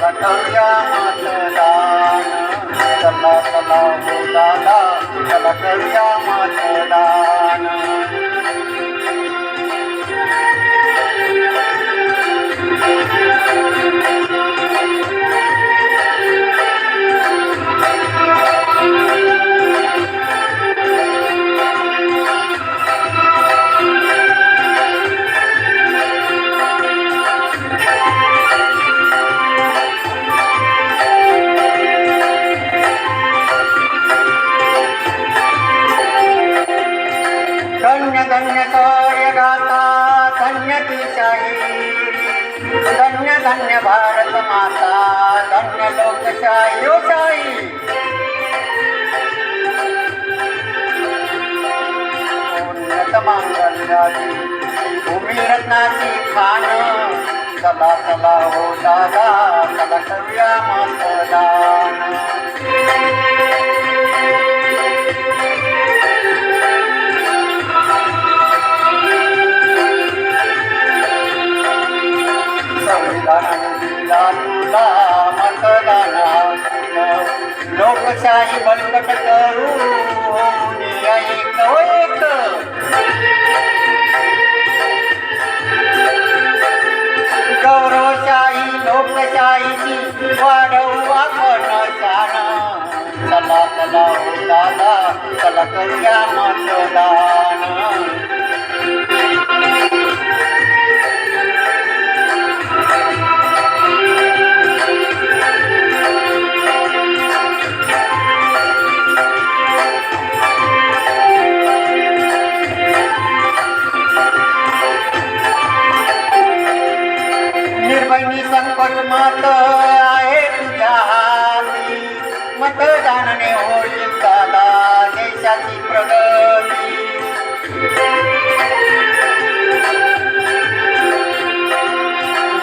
करूया मतदान चला चला हो दादा धन्य ती शाही धन्य धन्य भारत माता धन्य लोकशाही शाही उन्नत मांगल्याची भूमी रत्नाची खान चला चला हो दादा लोकशाही बलकट करू एक हो एक. गौरवशाही लोकशाहीची वाढवू आपण शान चला चला हो दादा चला करूया मतदान. मत आहे तुझ्या हाती मतदानाने होईल दादा देशाची प्रगती.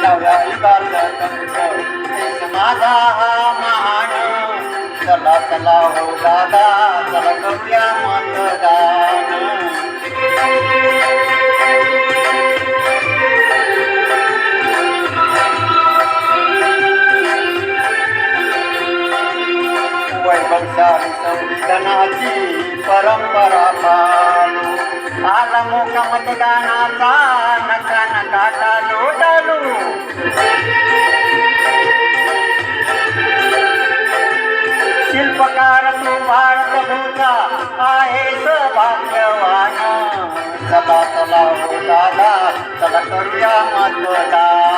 नव्या देश माझा हा महान. चला चला हो दादा चला करूया मतदान. वैभवशाली संविधानाची परंपरा पालू आला मोका मतदानाचा नका नका टालू टालू शिल्पकार तू भारत भूता आहेस भाग्यवान चला चला हो दादा चला करूया मतदान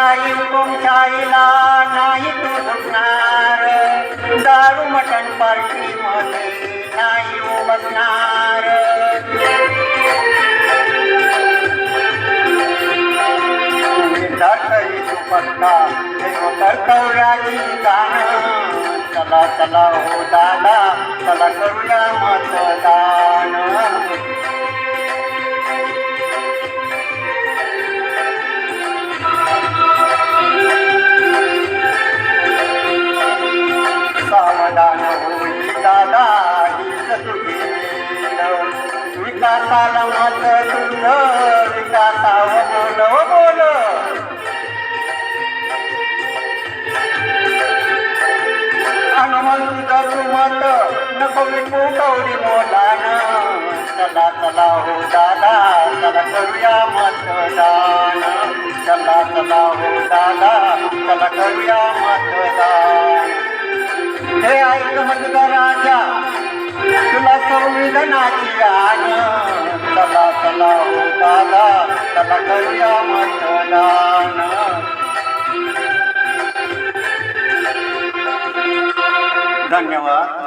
रंगशाही हुकुमशाहीला नाही तू झुकणार दारू मटण पार्टी मध्ये नाही उमसणार तरी तू पक्का देव कर्तव्याची दान चला चला हो दादा चला करूया मतदान विकासाला मत तुझं विकासाव बोल बोल हनुमंत तू मत नको विकू कवडी मोलान चला चला हो दादा चला करूया मतदान चला चला हो दादा चला करूया मतदान हे ऐक मतदाराच्या तुला संविधानाची आण चला चला हो दादा चला करूया मतदान धन्यवाद.